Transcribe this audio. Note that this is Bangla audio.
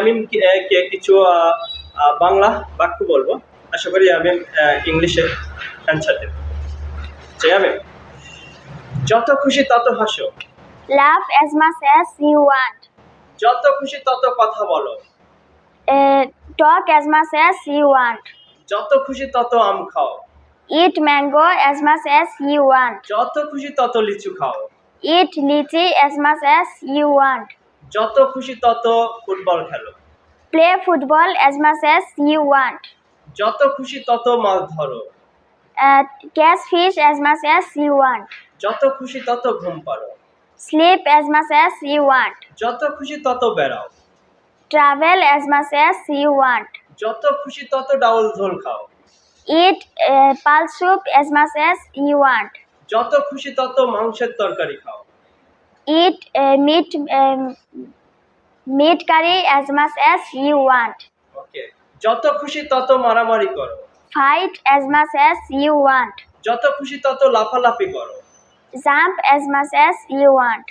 আমি কিছু বাংলা বাক্য বলব? আশা করি আমি ইংলিশে অ্যান্সার দেব। আচ্ছা, যত খুশি তত হাসো। Love as much as you want যত খুশি তত কথা বলো। A talk as much as you want যত খুশি তত আম খাও। Eat mango as much as you want যত খুশি তত লিচু খাও। Eat litchi as much as you want যত খুশি তত ফুটবল খেলো। Play football as much as you want যত খুশি তত মাছ ধরো। Catch fish as much as you want যত খুশি তত ঘুম পাড়ো। Sleep as much as you want যত খুশি তত বেড়াও। Travel as much as you want যত খুশি তত ডাউল ঝোল খাও। Eat dal soup as much as you want যত খুশি তত মাংসের তরকারি খাও। Eat uh, meat um, meat curry as much as you want. okay যত খুশি তত মারামারি করো Fight as much as you want. যত খুশি তত লাফালাফি করো Jump as much as you want.